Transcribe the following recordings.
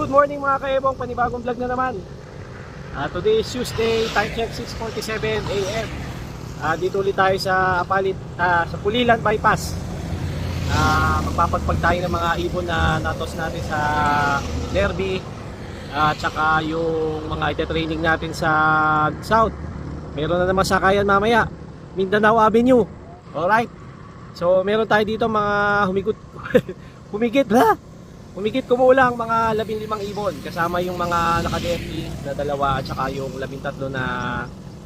Good morning mga kaebong, panibagong vlog na naman. Ah, today is Tuesday, time check 6.47 a.m. Ah, dito ulit tayo sa Apalit, ah, sa Pulilan Bypass. Ah, magpapagpag tayo ng mga ibon na natos natin sa Derby at saka yung mga ite-training natin sa South. Meron na naman sakayan mamaya, Mindanao Avenue. Alright. So meron tayo dito mga humigot humigit la Humigit kumulang mga 15 ibon kasama yung mga naka-DFE na dalawa at saka yung 13 na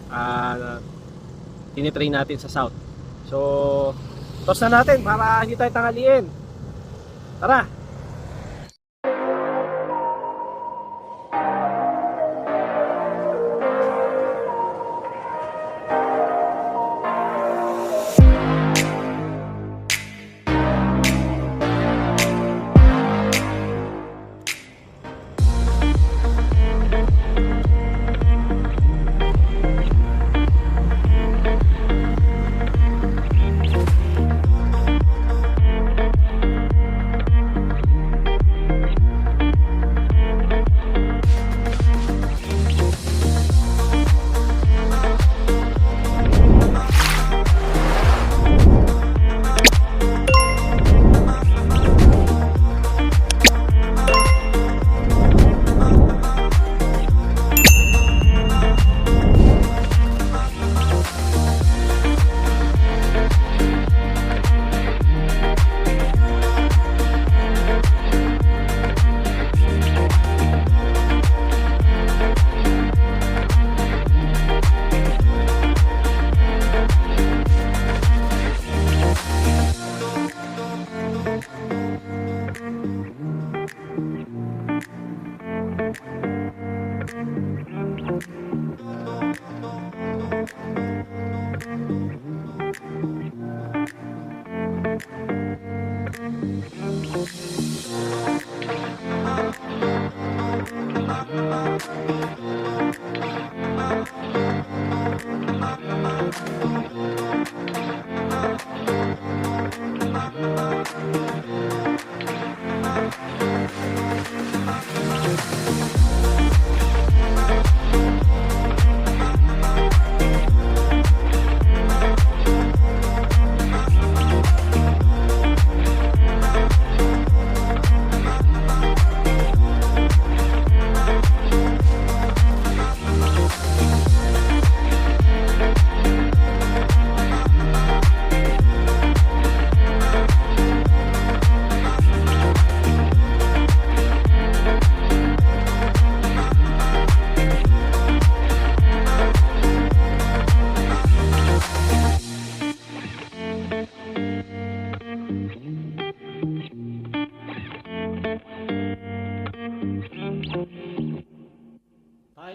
uh, tinitrain natin sa South. So, tos na natin para hindi tayo tangaliin. Tara!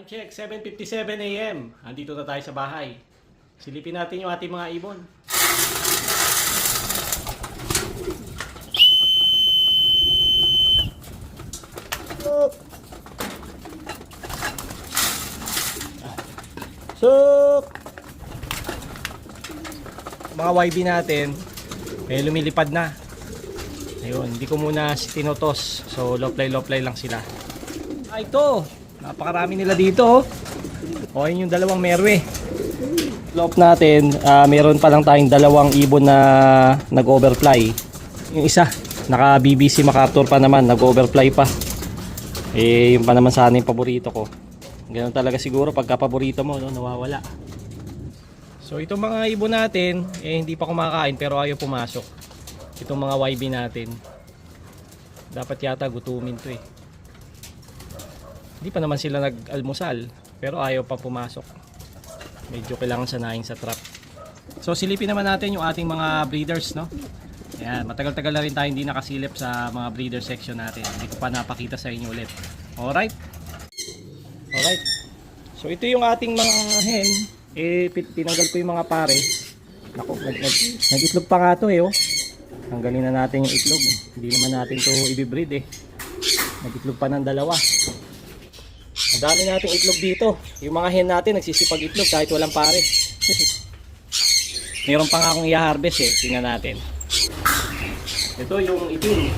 Time check, 7.57 a.m. Andito na tayo sa bahay. Silipin natin yung ating mga ibon. Suk! Suk! Mga YB natin, eh lumilipad na. Ayun, hindi ko muna tinotos. So, low-play-low-play lang sila. Ah, ito! Napakarami nila dito. oh. O, yun yung dalawang merwe. Loop natin, ah, meron pa lang tayong dalawang ibon na nag-overfly. Yung isa, naka BBC MacArthur pa naman, nag-overfly pa. Eh, yung pa naman sana yung paborito ko. Ganun talaga siguro pagka paborito mo, no, nawawala. So, itong mga ibon natin, eh, hindi pa kumakain pero ayaw pumasok. Itong mga YB natin. Dapat yata gutumin to eh. Hindi pa naman sila nag-almusal, pero ayaw pa pumasok. Medyo kailangan sanayin sa trap. So silipin naman natin yung ating mga breeders, no? Ayan, matagal-tagal na rin tayo hindi nakasilip sa mga breeder section natin. Hindi ko pa napakita sa inyo ulit. Alright? Alright. So ito yung ating mga hen. Eh, tinanggal ko yung mga pare. Naku, nag, nag, nag-itlog pa nga to eh, oh. Tanggalin na natin yung itlog. Hindi naman natin to ibibreed eh. Nag-itlog pa ng dalawa. Ang dami nating itlog dito. Yung mga hen natin nagsisipag itlog kahit walang pare. Meron pa nga akong i-harvest eh. Tingnan natin. Ito yung itim.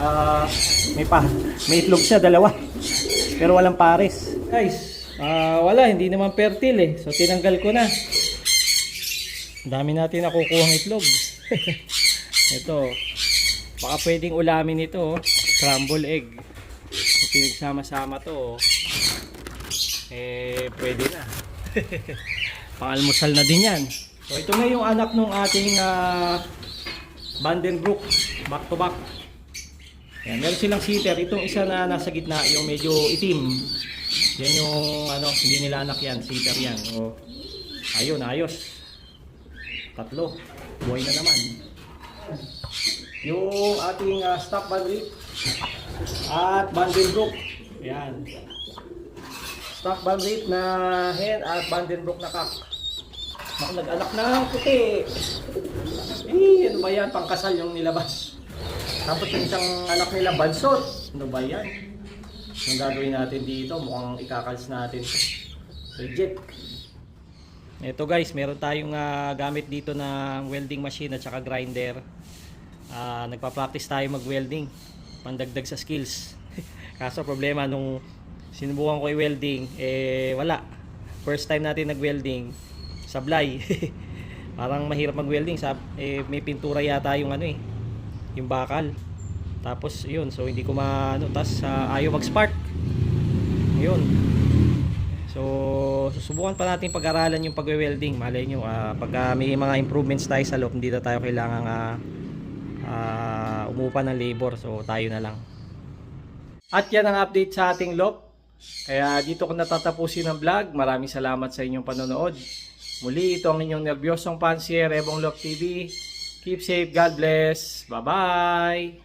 Ah, may pa, may itlog siya, dalawa. Pero walang pares. Guys, ah, wala, hindi naman fertile eh. So tinanggal ko na. Ang dami natin nakukuhang itlog. Ito. Baka pwedeng ulamin ito, oh. scramble egg. Kung pinagsama-sama to, oh. Eh pwede na. Pangalmusal na din yan. So ito na yung anak ng ating uh, Vandenbroek back to back. Yan, meron silang sitter. Itong isa na nasa gitna, yung medyo itim. Yan yung ano, hindi nila anak yan, sitter yan. O, ayun, ayos. Tatlo. Buhay na naman. Yung ating uh, stock bandit at Vandenbroek. Yan. Stock bandit na hen at Vandenbroek na kak. Ako nag-anak ng puti. Eh, ano ba yan? Pangkasal yung nilabas. Tapos yung isang anak nila, bansot. Ano ba yan? Ang gagawin natin dito, mukhang ikakals natin. Legit. Ito guys, meron tayong ah, gamit dito na welding machine at saka grinder. Ah, nagpa-practice tayo mag-welding. Pandagdag sa skills. Kaso problema nung sinubukan ko i-welding, eh wala. First time natin nag-welding, sablay. Parang mahirap mag-welding, sab eh, may pintura yata yung ano eh, yung bakal. Tapos yun, so hindi ko maano, tas ah, ayaw mag-spark. Yun. So, susubukan pa natin pag-aralan yung pag-welding. Malay nyo, ah, pag ah, may mga improvements tayo sa loob, hindi na tayo kailangan uh, umupa ng labor. So, tayo na lang. At yan ang update sa ating loop. Kaya dito ko natatapusin ang vlog. Maraming salamat sa inyong panonood. Muli, ito ang inyong nervyosong pansier, Ebong Loop TV. Keep safe, God bless. Bye-bye!